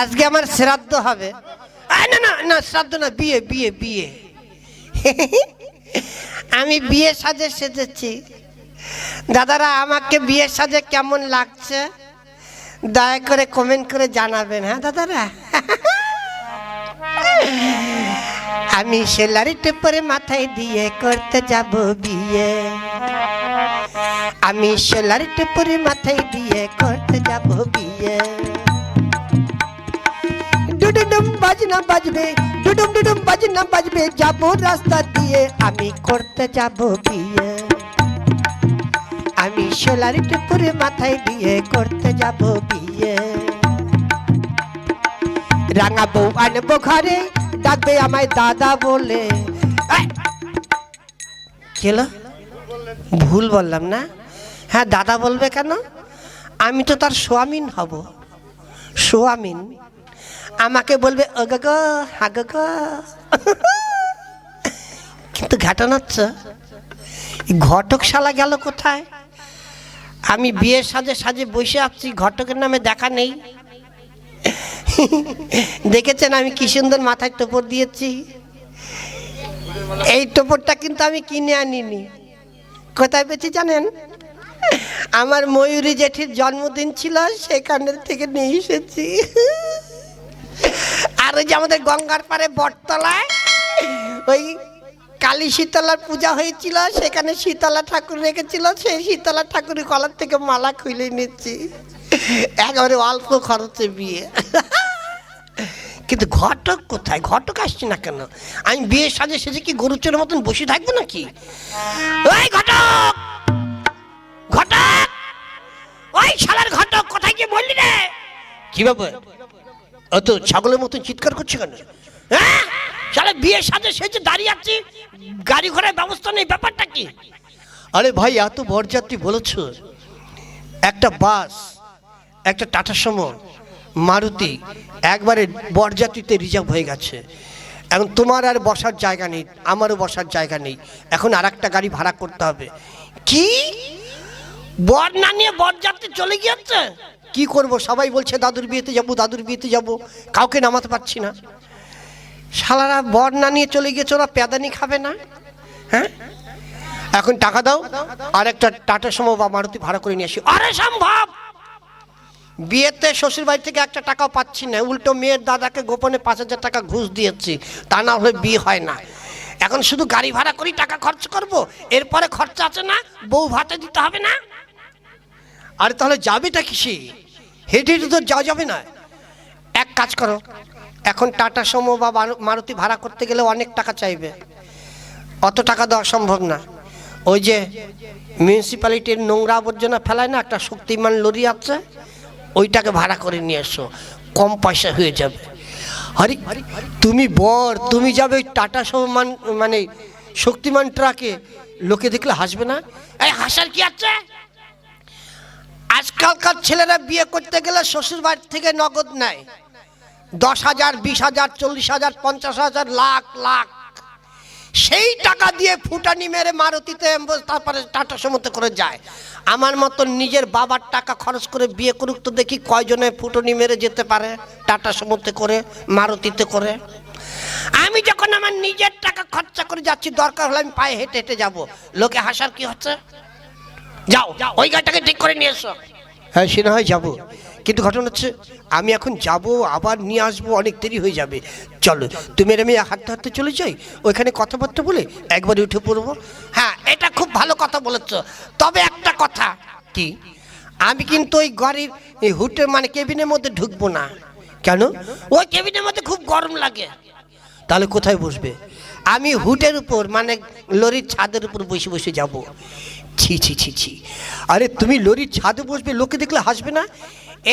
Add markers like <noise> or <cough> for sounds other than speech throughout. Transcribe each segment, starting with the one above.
আজকে আমার শ্রাদ্ধ হবে। না না না, শ্রাদ্ধ না, বিয়ে বিয়ে বিয়ে। আমি বিয়ে সাজে সেজেছি। দাদারা আমাকে বিয়ে সাজে কেমন লাগছে? দয়া করে কমেন্ট করে জানাবেন হ্যাঁ দাদারা? আমি সেলারি টেপরে মাথায় দিয়ে করতে যাব বিয়ে। আমি সেলারি টেপরে মাথায় দিয়ে করতে যাব বিয়ে। বাজনা বাজবে, ডুডুম ডুডুম বাজনা বাজবে, যাব রাস্তা দিয়ে, আমি করতে যাব বিয়ে। আমি সোলারি টেপরে মাথায় দিয়ে করতে যাব বিয়ে। রাঙা বউ আনব ঘরে, ডাকবে আমায় দাদা বলে। এই! কি হলো? ভুল বললাম না? হ্যাঁ দাদা বলবে কেন? আমি তো তার সোয়ামিন হব। সোয়ামিন? আমাকে বলবে ওগো গো হাগো গো কিন্তু ঘটনা হচ্ছে ঘটকশালা গেল কোথায়? আমি বিয়ের সাজে সাজে বসে আছি, ঘটকের নামে দেখা নেই। দেখেছেন আমি কি সুন্দর মাথায় টোপর দিয়েছি? এই টোপরটা কিন্তু আমি কিনে আনিনি। কোথায় পেয়েছি জানেন? আমার ময়ূরী জেঠির জন্মদিন ছিল, সেখানের থেকে নিয়ে এসেছি। আর ওই যে আমাদের গঙ্গার পারে বটতলায়, ওই কালী শীতলার পূজা হয়েছিল, সেখানে শীতলা ঠাকুর রেখেছিল, সেই শীতলা ঠাকুরের কলার থেকে মালা খুলে নিচ্ছি। একেবারে অল্প খরচে বিয়ে। কিন্তু ঘটক কোথায়? ঘটক আসছে না কেন? আমি বিয়ের সাজে সেজে কি গরুচের মতন বসে থাকব নাকি? ওই ঘটক! ঘটক! ওই শালার ঘটক, কোথায় গিয়ে বললি রে? কি ব্যাপার? ও তো ছাগলের মতন চিৎকার করছে কেন? হ্যাঁ? শালা বিয়ের সাজে সেজে দাঁড়িয়ে আছি, গাড়ি ঘোড়ার ব্যবস্থা নেই, ব্যাপারটা কি? আরে ভাই, এত বরযাত্রী বলেছ। একটা বাস, একটা টাটা সুমো, মারুতি, একবারে বরযাত্রীতে রিজার্ভ হয়ে গেছে। এখন তোমার আর বসার জায়গা নেই, আমারও বসার জায়গা নেই। এখন আর একটা গাড়ি ভাড়া করতে হবে। কি? বর না নিয়ে বরযাত্রী চলে গিয়েছে? কি করব? সবাই বলছে, দাদুর বিয়েতে যাব, দাদুর বিয়েতে যাব। কাউকে নামাতে পারছি না। শালারা বর না নিয়ে চলে গিয়েছে, ওরা প্যাদানি খাবে না। হ্যাঁ? এখন টাকা দাও, আর একটা টাটা সমো বা মারুতি ভাড়া করে নিয়ে আসি। আরে সম্ভব! বিয়েতে শ্বশুর বাড়ি থেকে একটা টাকাও পাচ্ছি না। উল্টো মেয়ের দাদাকে গোপনে পাঁচ হাজার টাকা ঘুষ দিয়েছি। তা না হলে বিয়ে হয় না। এখন শুধু গাড়ি ভাড়া করি টাকা খরচ করব? এরপরে খরচা আছে না? বউ ভাতে দিতে হবে না? আরে তাহলে যাবেটা কিসে? হেঁটে হেঁটে তো যাওয়া যাবে না। এক কাজ করো, এখন টাটা সমো বা মারু- মারুতি ভাড়া করতে গেলে অনেক টাকা চাইবে। অত টাকা দেওয়া সম্ভব না। ওই যে মিউনিসিপ্যালিটির নোংরা আবর্জনা ফেলায় না একটা শক্তিমান লরি আছে, ওইটাকে ভাড়া করে নিয়ে এসো। কম পয়সা হয়ে যাবে। হরি তুমি বর, তুমি যাবে ওই টাটা সমান মানে শক্তিমান ট্রাকে, লোকে দেখলে হাসবে না? এই হাসার কি আছে? আজকালকার ছেলেরা বিয়ে করতে গেলে শ্বশুর বাড়ি থেকে নগদ নেয়। দশ হাজার, বিশ হাজার, চল্লিশ হাজার, পঞ্চাশ হাজার, লাখ লাখ। সেই টাকা দিয়ে ফুটানি মেরে মারুতিতে তারপরে টাটা সমুদ্রে করে যায়। আমার মতন নিজের বাবার টাকা খরচ করে বিয়ে করুক তো দেখি কয়জনে ফুটনি মেরে যেতে পারে, টাটা সমুদ্রে করে, মারুতিতে করে। আমি যখন আমার নিজের টাকা খরচা করে যাচ্ছি, দরকার হলে আমি পায়ে হেঁটে হেঁটে যাব। লোকে হাসার কি হচ্ছে? যাও, ওই গাড়িটাকে ঠিক করে নিয়ে এসো। হ্যাঁ সে না হয় যাব। কিন্তু ঘটনা হচ্ছে, আমি এখন যাব, আবার নিয়ে আসব, অনেক দেরি হয়ে যাবে। চলো, তুমি আমি হাঁটতে হাঁটতে চলে যাই? ওইখানে কথাবার্তা বলে একবারে উঠে পড়ব? হ্যাঁ এটা খুব ভালো কথা বলেছ। তবে একটা কথা কি? আমি কিন্তু ওই গাড়ির এই হুটের মানে কেবিনের মধ্যে ঢুকবো না। কেন? ওই কেবিনের মধ্যে খুব গরম লাগে। তাহলে কোথায় বসবে? আমি হুটের উপর মানে লরির ছাদের উপর বসে বসে যাব। ছি ছি ছি ছি। আরে তুমি লরির ছাদে বসবে, লোকে দেখলে হাসবে না?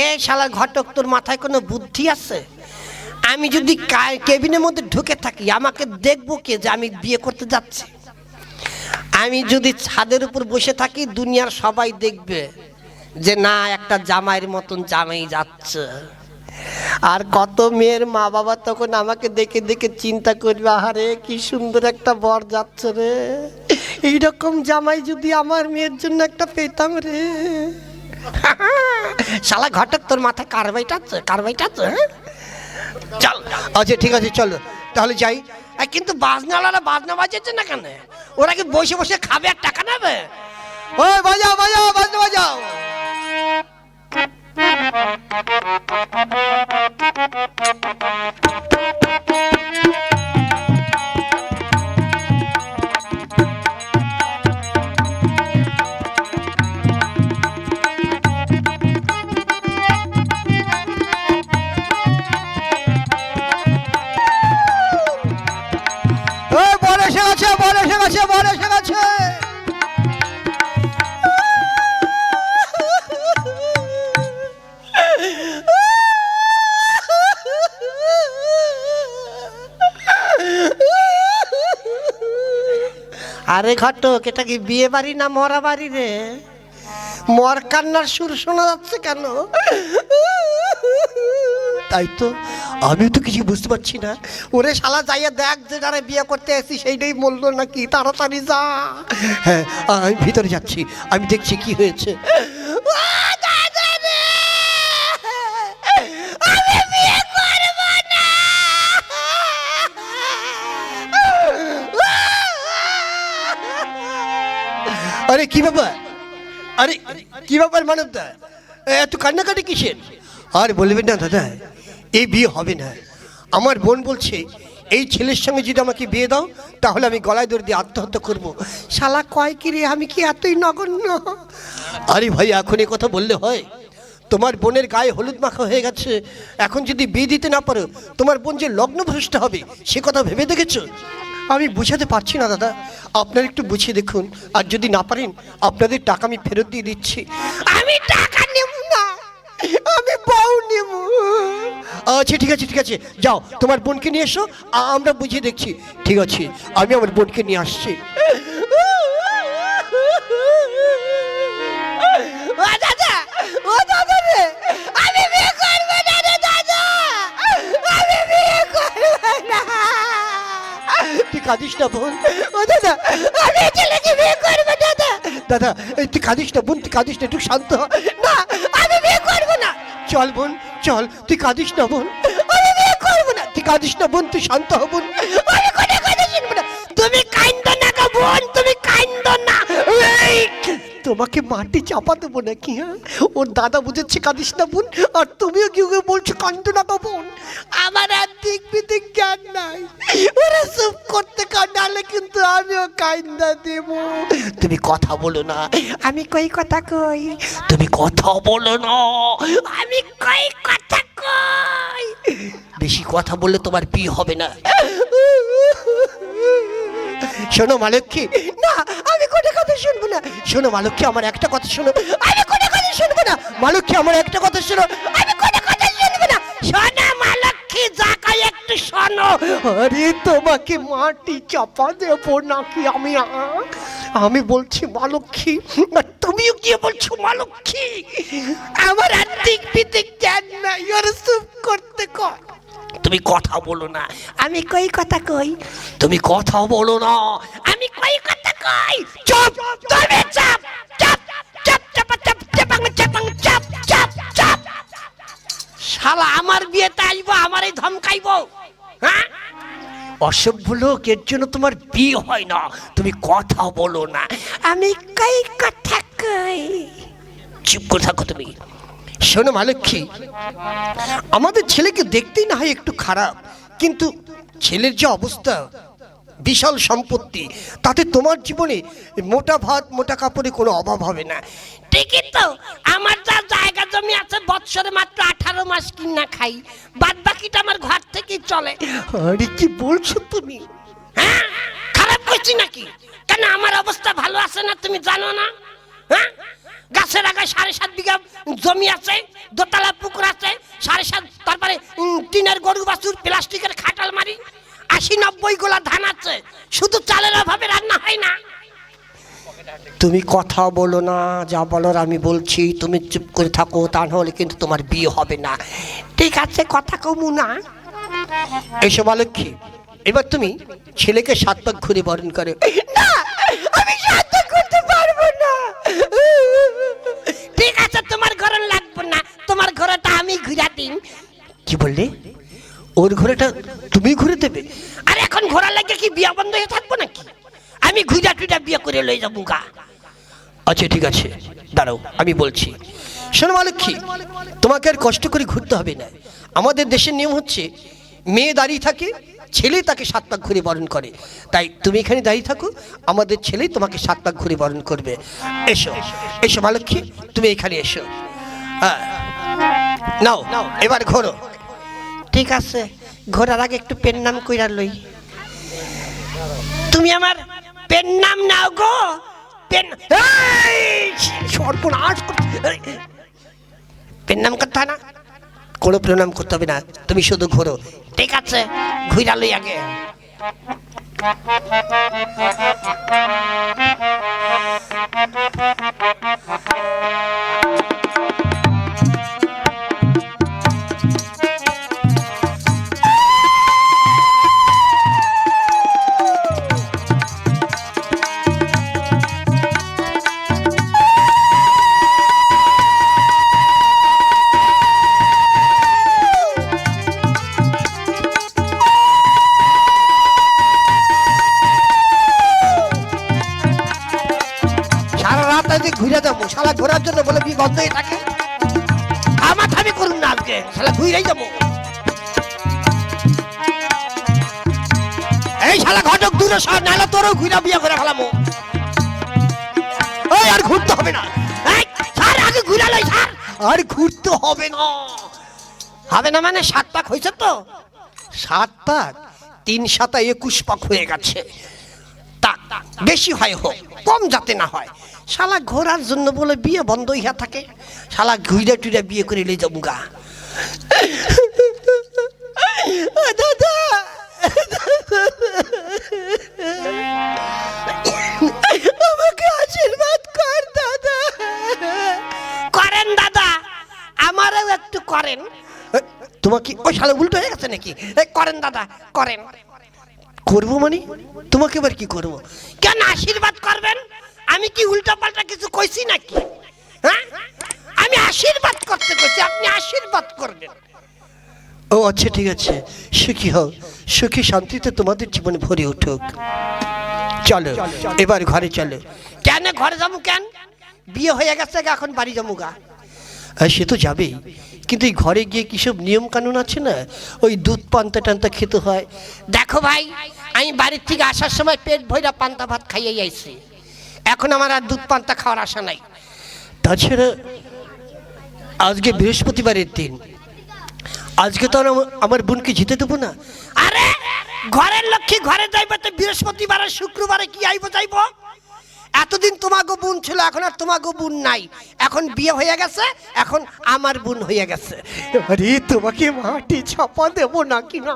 এ শালা ঘটক, তোর মাথায় কোনো বুদ্ধি আছে? আমি যদি কেবিনের মধ্যে ঢুকে থাকি, আমাকে দেখব কে যে আমি বিয়ে করতে যাচ্ছি? আমি যদি ছাদের উপর বসে থাকি, দুনিয়ার সবাই দেখবে যে না, একটা জামাইয়ের মতন জামাই যাচ্ছে। আর কত মেয়ের মা বাবা তখন আমাকে দেখে দেখে চিন্তা করবে, আহারে, কি সুন্দর একটা বর যাচ্ছে রে। এইরকম জামাই যদি আমার মেয়ের জন্য একটা পেতাম রে। শালা ঘটক তোর মাথায় কারবাইটা আছে কারবাইটা আছে হ্যাঁ? চল আচ্ছা ঠিক আছে, চলো। তাহলে যাই। কিন্তু বাজনাওয়ালারা বাজনা বাজাচ্ছে না কেন? ওরা কি বসে বসে খাবে আর টাকা নেবে? ওই, বাজাও বাজাও, বাজনা বাজাও। ওই গেছে গেছে। আরে ঘটক, এটা কি বিয়ে বাড়ি না মরা বাড়ি রে? মর কান্নার সুর শোনা যাচ্ছে কেন? তাই তো আমি তো কিছু বুঝতে পারছি না। ওরে শালা যাইয়া দেখ যে যারা বিয়ে করতে এসেছি সেইটাই বলল নাকি তাড়াতাড়ি যা। হ্যাঁ আমি ভিতরে যাচ্ছি আমি দেখছি কি হয়েছে। আরে কি ব্যাপার? আরে কি ব্যাপার মানব দা এত কান্নাকাটি কিসের? আর বলবেন না দাদা এই বিয়ে হবে না। আমার বোন বলছে, এই ছেলের সঙ্গে যদি আমাকে বিয়ে দাও, তাহলে আমি গলায় দড়ি দিয়ে আত্মহত্যা করব। শালা কয় কি রে, আমি কি এতই নগণ্য? আরে ভাই, এখন এই কথা বললে হয়। তোমার বোনের গায়ে হলুদ মাখা হয়ে গেছে। এখন যদি বিয়ে দিতে না পারো, তোমার বোন যে লগ্ন ভ্রষ্ট হবে, সে কথা ভেবে দেখেছ? আমি বুঝাতে পারছি না, দাদা। আপনার একটু বুঝিয়ে দেখুন। আর যদি না পারেন, আপনাদের টাকা আমি ফেরত দিয়ে দিচ্ছি। আমি টাকা নেব না। আচ্ছা ঠিক আছে ঠিক আছে। যাও তোমার বোনকে নিয়ে এসো আমরা বুঝিয়ে দেখছি। ঠিক আছে আমি আমার বোনকে নিয়ে আসছি। তুই কাঁদিস না বোন। ও দাদা আমি এই ছেলেকে বিয়ে করব দাদা। দাদা তুই কাঁদিস না বোন তুই কাঁদিস না একটু শান্ত না আমি বিয়ে করব না। চল বোন। চল তুই কাঁদিস না বোন। আমি বিয়ে করব না। তুই কাঁদিস না বোন তুই শান্ত হ বোন। আমি তোমাকে মাটি চাপা দেবো নাকি হ্যাঁ? ওর দাদা বুঝেছে কাঁদিস না বোন, আর তুমিও কি ওকে বলছো কান্দ না বোন। আমার আর দিক বিদিক জ্ঞান নাই। ওরা চুপ করতে কান্দালে কিন্তু আমিও কান্দা দেব। তুমি কথা বলো না। আমি কই কথা কই? তুমি কথা বলো না। আমি কই কথা কই? বেশি কথা বললে তোমার বিয়ে হবে না। শোনো মালক্ষী না আমি কোনো কথা শুনব না। শোনো মালক্ষী আমার একটা কথা শোনো। আমি কোনো কথা শুনব না। মালক্ষী আমার একটা কথা শোনো। আমি কোনো কথা শুনব না। শোনো মালক্ষী যা কই একটু শোনো। আরে তোমাকে মাটি চাপা দেবো নাকি আমি? আমি বলছি মালক্ষী তুমিও কি বলছো মালক্ষী আমার আর দিক বিদিক জ্ঞান নাই ওর চুপ করতে কর। তুমি কথা বলো না আমি কই কথা কই তুমি কথা বলো না আমি কই কথা কই চুপ তুমি চাপ চাপ চাপ চাপ চাপ চাপাং চাপাং চাপ চাপ চাপ শালা আমার বিয়েতে আসব আমারই ধমকাইবো হ্যাঁ অসভ্য লোক এর জন্য তোমার বিয়ে হয় না তুমি কথা বলো না আমি কই কথা কই চুপ করে থাকো তুমি শোনো মালক্ষী আমাদের ছেলেকে দেখতেই না হয় একটু খারাপ কিন্তু ছেলের যে অবস্থা বিশাল সম্পত্তি তাতে তোমার জীবনে মোটা ভাত মোটা কাপড়ে কোনো অভাব হবে না। ঠিকই তো আমার যা জায়গা জমি আছে বৎসরে মাত্র আঠারো মাস কিনা খাই বাদ বাকিটা আমার ঘর থেকেই চলে। আরে কি বলছো তুমি? হ্যাঁ খারাপ করছি নাকি? কেন আমার অবস্থা ভালো আছে না তুমি জানো না? হ্যাঁ? গাছের আগায় সাড়ে সাত বিঘা জমি আছে, দোতলা পুকুর আছে, সাড়ে সাত, তারপরে টিনের গরু বাছুর, প্লাস্টিকের খাটাল মারি, আশি নব্বই গোলা ধান আছে। শুধু চালের অভাবে রান্না হয় না। তুমি কথা বলো না, যা বলার আমি বলছি, তুমি চুপ করে থাকো, তা না হলে কিন্তু তোমার বিয়ে হবে না। ঠিক আছে, কথা কমু না এসব আলক্ষী এবার তুমি ছেলেকে সাত পাক ঘুরে বরণ করে। না, আমি সাত পাক ও ঘোড়াটা তুমি ঘুরে দেবে। আর এখন ঘোড়া লাগে কি বিয়া বন্ধ হয়ে থাকব নাকি? আমি ঘুরা টুইটা বিয়ে করে লই যাব গা। আচ্ছা ঠিক আছে। দাঁড়াও আমি বলছি। শোনো মালক্ষী তোমাকে আর কষ্ট করে ঘুরতে হবে না। আমাদের দেশের নিয়ম হচ্ছে মেয়ে দাঁড়িয়ে থাকে ছেলে তাকে সাত পাক ঘুরে বরণ করে। তাই তুমি এখানে দাঁড়িয়ে থাকো আমাদের ছেলেই তোমাকে সাত পাক ঘুরে বরণ করবে। এসো এসো মালক্ষী তুমি এখানে এসো। হ্যাঁ নাও এবার ঘোরো। ঠিক আছে ঘোরার আগে একটু পেন নাম কইরা লই। তুমি আমার পেন নাম নাও গো, পেন সর্বনাশ পেন নাম করতে হয় না? কোনো প্রণাম করতে হবে না, তুমি শুধু ঘোরো। ঠিক আছে ঘুরা লই আগে। ঘোরার জন্য বলে বি বন্ধ থাকে। আমার থামি করুন না আজকে, শালা ঘুরেই যাব। এই শালা ঘটক দূরে সর নাহলে তোরও ঘুরা বিয়ে করে ফেলামো। ওই আর ঘুরতে হবে না। ছাড়, আগে ঘুরা লই ছাড়। আর ঘুরতে হবে না। হবে না মানে সাত পাক হয়েছে তো? সাত পাক? তিন সাতা একুশ পাক হয়ে গেছে। বেশি হয় হোক, কম যাতে না হয়। শালা ঘোরার জন্য বলে বিয়ে বন্ধ ইহা থাকে। শালা ঘুরে টুইরে বিয়ে করে লে যাব গা। দাদা। আমাকে আশীর্বাদ কর, দাদা। করেন, দাদা। আমারও একটু করেন। তোমাকে ওই শালা উল্টো হয়ে গেছে নাকি? করেন, দাদা, করেন। করব মানে? তোমাকে এবার কি করব? কেন আশীর্বাদ করবেন? আমি কি উল্টা পাল্টা কিছু কইছি নাকি? হ্যাঁ? আমি আশীর্বাদ করতে কইছি আপনি আশীর্বাদ করবেন। ও আচ্ছা ঠিক আছে। সুখী হও। সুখী শান্তিতে তোমাদের জীবনে ভরে উঠুক। চলো এবার ঘরে চলো। কেন ঘরে যাব কেন? বিয়ে হয়ে গেছে এখন বাড়ি যাব গা। হ্যাঁ সে তো যাবেই। কিন্তু এই ঘরে গিয়ে কিসব নিয়ম কানুন আছে না? ওই দুধ পান্তা টান্তা খেতে হয়। দেখো ভাই আমি বাড়ির থেকে আসার সময় পেট ভইরা পান্তা ভাত খাইয়ে আইছি। এখন আমার আর দুধ পান্তা খাওয়ার আশা নাই। তাছাড়া আজকে বৃহস্পতিবারের দিন। আজকে তো আমার বোনকে জিতে দেবো না। আরে ঘরের লক্ষ্মী ঘরে যাইবে তো বৃহস্পতিবারে শুক্রবারে কি আইব যাইব? এতদিন তোমাগো বোন ছিল এখন আর তোমাগো বোন নাই। এখন বিয়ে হয়ে গেছে এখন আমার বোন হয়ে গেছে। আরে তোমাকে মাটি ছাপা দেবো নাকি না?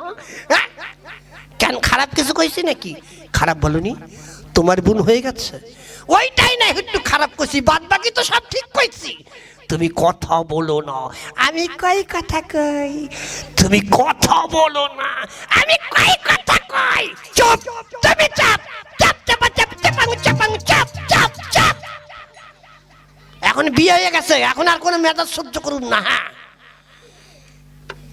হ্যাঁ? কেন খারাপ কিছু কইছি নাকি? খারাপ বলনি? তোমার বোন হয়ে গেছে ওইটাই না একটু খারাপ করছি বাদ বাকি তো সব ঠিক কইছি তুমি কথা বলো না আমি কই কথা কই তুমি কথা বলো না আমি কই কথা কই চুপ তুমি চাপ চাপ চাপ চাপ চাপাং চাপাং চাপ চাপ চাপ এখন বিয়ে হয়ে গেছে এখন আর কোনো মেজাজ সহ্য করুন না হ্যাঁ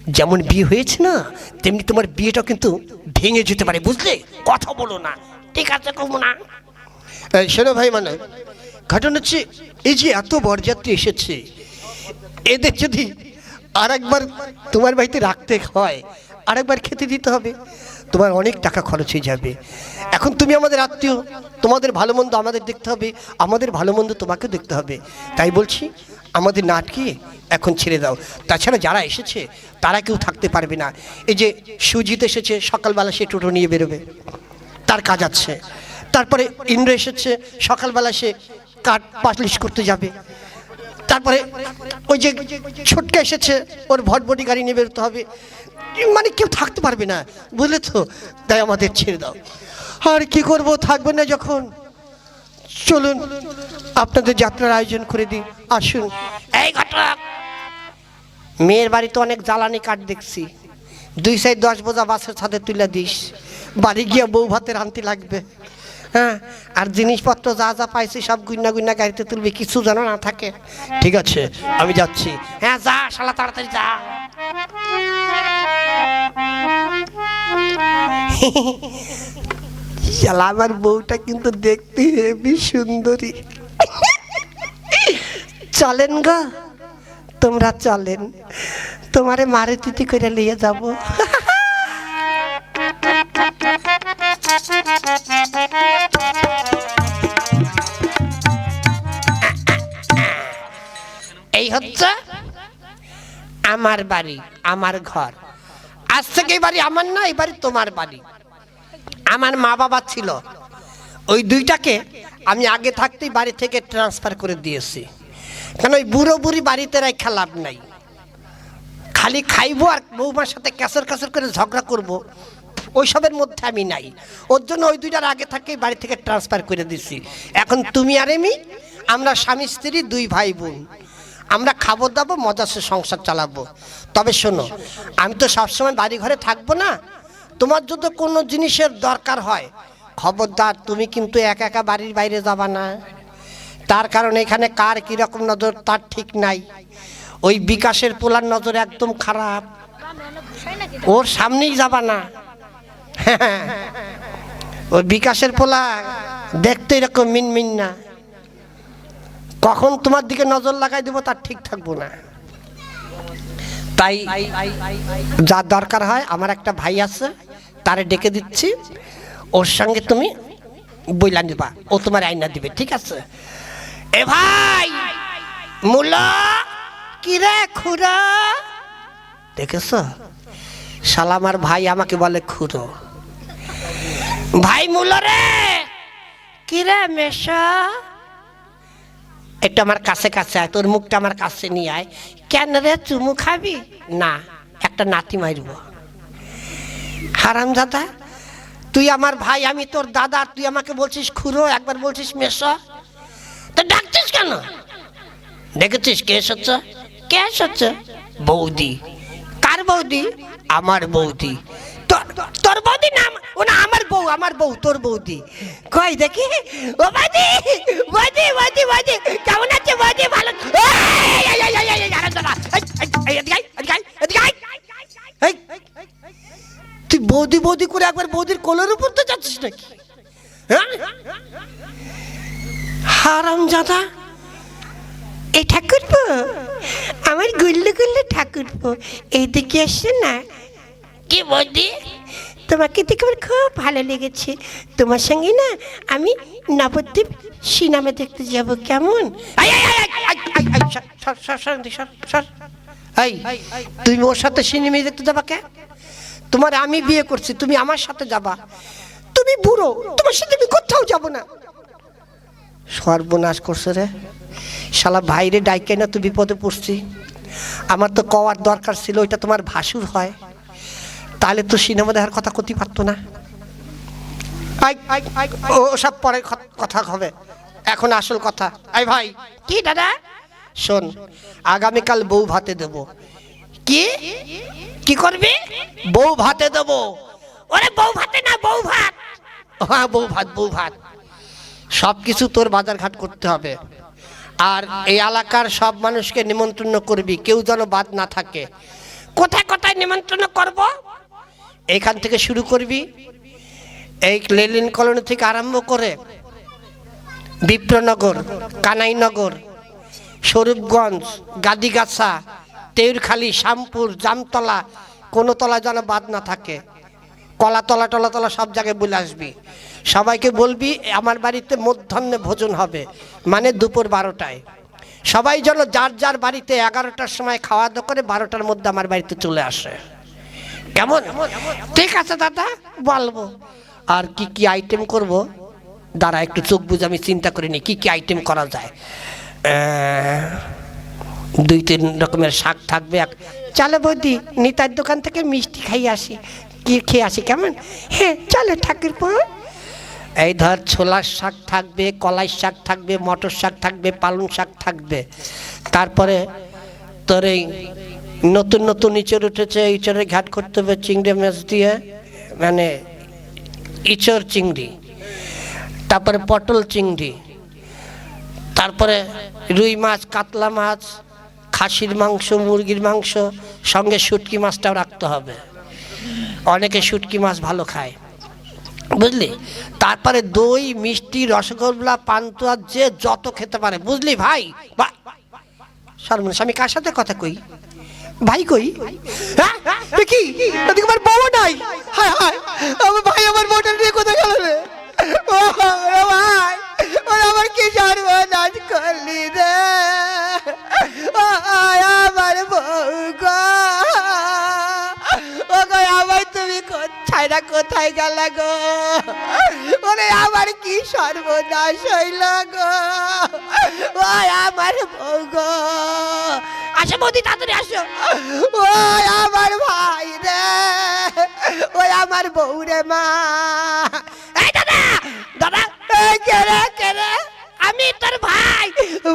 যেমন বিয়ে হয়েছে না তেমনি তোমার বিয়েটা কিন্তু ভেঙে যেতে পারে বুঝলে কথা বলো না ঠিক আছে, কমু না। শোনো ভাই মানে ঘটনা হচ্ছে, এই যে এত বরযাত্রী এসেছে, এদের যদি আরেকবার তোমার বাড়িতে রাখতে হয়, আরেকবার খেতে দিতে হবে, তোমার অনেক টাকা খরচ হয়ে যাবে। এখন তুমি আমাদের আত্মীয়, তোমাদের ভালো মন্দ আমাদের দেখতে হবে, আমাদের ভালো মন্দ তোমাকে দেখতে হবে। তাই বলছি, আমাদের নাটকে এখন ছেড়ে দাও। তাছাড়া যারা এসেছে, তারা কেউ থাকতে পারবে না। এই যে সুজিত এসেছে, সকালবেলা সে টোটো নিয়ে বেরোবে। তার কাজ আছে। তারপরে ইন্দ্র এসেছে, সকালবেলা সে কাঠ পালিশ করতে যাবে। তারপরে ওই যে ছোটকা এসেছে, ওর ভটভটি গাড়ি নিয়ে বেরোতে হবে। মানে কেউ থাকতে পারবে না, বুঝলে তো? তাই আমাদের ছেড়ে দাও। আর কি করব, থাকবে না যখন। চলুন, আপনাদের যাত্রার আয়োজন করে দিই। আসুন। এই ঘটনা মেয়ের বাড়িতে অনেক জ্বালানি কাঠ দেখছি। দুই সাইড দশ বোঝা বাসের ছাদে তুলে দিস। বাড়ি গিয়ে বউ ভাতের আনতে লাগবে। হ্যাঁ? আর জিনিসপত্র যা যা পাইছি সব গুন্না গুন্না গাড়িতে তুলবি, কিছু যেন না থাকে। ঠিক আছে, আমি যাচ্ছি। হ্যাঁ যা, শালা, তাড়াতাড়ি যা। আমার বউটা কিন্তু দেখতে হেবি সুন্দরী। চলেন গো, তোমরা চলেন। তোমারে মারে তিতি করে নিয়ে যাব। এই হচ্ছে আমার বাড়ি, আমার ঘর। আজ থেকে এই বাড়ি আমার না, এই বাড়ি তোমার বাড়ি। আমার মা বাবা ছিল। ওই দুইটাকে আমি আগে থাকতেই বাড়ি থেকে ট্রান্সফার করে দিয়েছি। কেন ওই বুড়ো বুড়ি বাড়িতে রাখা লাভ নাই। খালি খাইবো আর বৌমার সাথে ক্যাসর ক্যাসর করে ঝগড়া করব, ওইসবের মধ্যে আমি নাই। ওর জন্য ওই দুইটার আগে থাকেই বাড়ি থেকে ট্রান্সফার করে দিছি। এখন তুমি আর আমি, আমরা স্বামী স্ত্রী, দুই ভাই বোন। আমরা খাব দাবো মজাসে সংসার চালাবো। তবে শোনো, আমি তো সবসময় বাড়ি ঘরে থাকব না। তোমার যদি কোনো জিনিসের দরকার হয়, খবরদার, তুমি কিন্তু একা একা বাড়ির বাইরে যাবা না। তার কারণ এখানে কার কীরকম নজর, তার ঠিক নাই। ওই বিকাশের পোলার নজর একদম খারাপ। ওর সামনেই যাবা না। <laughs> ওই বিকাশের পোলা দেখতে এরকম মিনমিন না। কখন তোমার দিকে নজর লাগাই দেবো তার ঠিক থাকব না। তাই যা দরকার হয়, আমার একটা ভাই আছে, তারে ডেকে দিচ্ছি। ওর সঙ্গে তুমি বইলা নিবা, ও তোমার আইনা দিবে, ঠিক আছে? এ ভাই, মুলা! কিরে খুড়া? দেখেছ? সালামার ভাই আমাকে বলে খুড়ো। ভাই মুলো রে! কিরে মেশা? একটু আমার কাছে কাছে আয়, তোর মুখটা আমার কাছে নিয়ে আয়। কেন রে, চুমু খাবি? না, একটা নাতি মারব। হারাম দাদা তুই আমার ভাই, আমি তোর দাদা, তুই আমাকে বলছিস খুড়ো, একবার বলছিস মেশা। তো ডাকছিস কেন? দেখেছিস কে এসেছে? কে এসেছে বৌদি কার বৌদি আমার বৌদি তোর বৌদি না আম- ও না আমার বউ আমার বউ তোর বৌদি কই দেখি ও বৌদি বৌদি বৌদি বৌদি কেমন আছে বৌদি ভালো তুই বৌদি বৌদি করে একবার বৌদির কোলের উপর তো যাচ্ছিস নাকি হ্যাঁ হারাম জাদা এই ঠাকুরপো আমার গুল্লু গুল্লু ঠাকুরপো এইদিকে আসছে না। কি বৌদি? তোমাকে দেখে আমার খুব ভালো লেগেছে। তোমার সঙ্গে না আমি নবদ্বীপ সিনেমা দেখতে যাব কেমন? তুমি ওর সাথে সিনেমা দেখতে যাবা কে? তোমার আমি বিয়ে করছি তুমি আমার সাথে যাবা। তুমি বুড়ো তোমার সাথে আমি কোথাও যাব না। সর্বনাশ করছে রে। শালা ভাইরে ডাইকে না তো বিপদে পড়ছি আমার তো কওয়ার দরকার ছিল ওইটা তোমার ভাসুর হয়। তাহলে তো সিনেমা দেখার কথা করতে পারতো না ও সব পরে কথা হবে। এখন আসল কথা। আই ভাই। কি দাদা? শোন আগামীকাল বউ ভাতে দেব। কি? কি করবি? বউ ভাতে দেব। ওরে বউ ভাতে না বউ ভাত। হ্যাঁ বউ ভাত বউ ভাত। সব কিছু তোর বাজার ঘাট করতে হবে। আর এই এলাকার সব মানুষকে নিমন্ত্রণ করবি, কেউ যেন বাদ না থাকে। কোথায় কোথায় নিমন্ত্রণ করব? এখান থেকে শুরু করবি। এই লেলিন কলোনি থেকে আরম্ভ করে বিপ্রনগর, কানাইনগর, স্বরূপগঞ্জ, গাদিগাছা, তেউরখালী, শ্যামপুর, জামতলা, কোনো তলা যেন বাদ না থাকে। কলাতলা, টলাতলা সব জায়গায় বলে আসবি। সবাইকে বলবি, আমার বাড়িতে মধ্যাহ্নে ভোজন হবে মানে দুপুর বারোটায়। সবাই যেন যার যার বাড়িতে এগারোটার সময় খাওয়া দাওয়া করে, বারোটার মধ্যে আমার বাড়িতে চলে আসে। কেমন? ঠিক আছে দাদা, বলব। আর কি কি আইটেম করব? দাঁড়া, একটু চোখ বুঝে আমি চিন্তা করি নি কি কি আইটেম করা যায়। দুই তিন রকমের শাক থাকবে, এক চলো বৌদি নিতার দোকান থেকে মিষ্টি খাই আসি, কি খেয়ে আসি, কেমন? হ্যাঁ চলো ঠাকুর এই ধর ছোলার শাক থাকবে, কলাই শাক থাকবে, মটর শাক থাকবে, পালং শাক থাকবে। তারপরে তোর এই নতুন নতুন ইচড় উঠেছে ইচড়ে ঘাট করতে হবে চিংড়ি মাছ দিয়ে মানে ইচড় চিংড়ি, তারপরে পটল চিংড়ি, তারপরে রুই মাছ, কাতলা মাছ, খাসির মাংস, মুরগির মাংস, সঙ্গে শুটকি মাছটাও রাখতে হবে। অনেকে শুটকি মাছ ভালো খায়। বুঝলি? তারপরে দই, মিষ্টি, রসগোল্লা, পান্তুয়া, যে যত খেতে পারে। বুঝলি ভাই? সর্বনাশ, আমি কার সাথে কথা কই? ভাই কই? হ্যাঁ? কি? আমার বউ নাই। হায় ভাই আমার বউটা নিয়ে কোথায় গেল রে? ভাই ওরা আমার কি সর্বনাশ করলি রে? ও আমার বউ গো। ও গো আমার তুমি ছাইরা কোথায় গেল গো? ওরে আমার কি সর্বনাশ হইল গো? ওই আমার বউ গো। আসো বৌদি, তাড়াতাড়ি আসো। ওই আমার ভাই রে। ও আমার বউ রে মা। এই দাদা দাদা। এই কে রে কে রে? আমি তোর ভাই।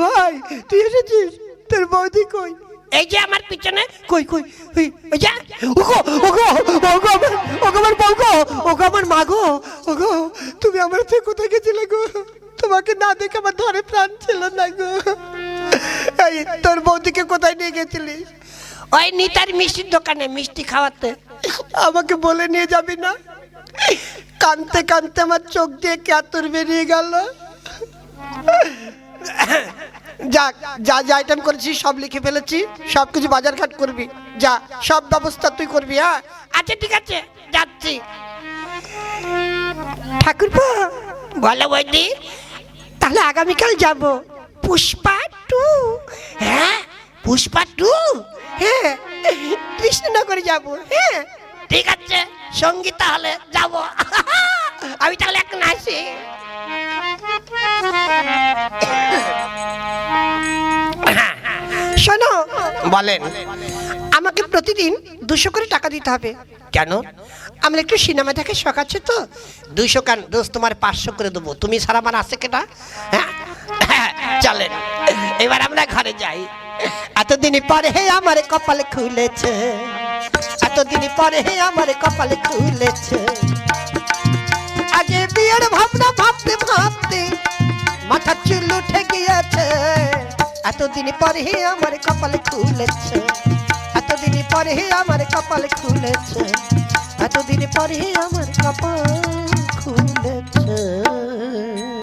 ভাই, তুই এসেছিস? তোর বৌদি কই? এই যে আমার পিছনে। কই কই ওই যে ওগো ওগো ওগো আমার ওগো আমার বউ গো ওগো আমার মা গো ওগো তুমি আমার থেকে কোথায় গেছিলে গো? তোমাকে না দেখে আমার ধরে প্রাণ ছিল না গো। এই তোর বৌদিকে কোথায় নিয়ে গেছিলিস ওই নিতার মিষ্টির দোকানে মিষ্টি খাওয়াতে। আমাকে বলে নিয়ে যাবি না? কানতে কানতে আমার চোখ দিয়ে ক্যাতুর বেরিয়ে গেল। যাক যা যা আইটেম করেছি, সব লিখে ফেলেছি, সব কিছু বাজার ঘাট করবি। যা, সব ব্যবস্থা তুই করবি হ্যাঁ? আচ্ছা ঠিক আছে, যাচ্ছি। ঠাকুরপো, বলো বৈদি, তাহলে আগামীকাল যাব। পুষ্পা টু হ্যাঁ? পুষ্পা টু হ্যাঁ? কৃষ্ণনগরে যাব হ্যাঁ? ঠিক আছে সংগীত তাহলে যাব। আমি তাহলে এখন আসি। বলেন। আমাকে প্রতিদিন দুশো করে টাকা দিতে হবে। কেন? আমার একটু সিনেমা দেখে শখ আছে তো। দুইশো কেন দোষ তোমার পাঁচশো করে দেবো। তুমি সারা আমার আছে কেটা? হ্যাঁ? চলেন এবার আমরা ঘরে যাই। এতদিন পরে হে আমার কপালে খুলেছে। এতদিন পরে হে আমার কপালে খুলেছে। আগে বিয়ের ভাবনা ভাবতে ভাবতে মাথা চুল উঠে গিয়েছে। এতদিন পরে আমার কপাল খুলেছে, এতদিন পরে আমার কপাল খুলেছে, এতদিন পরে আমার কপাল খুলেছে।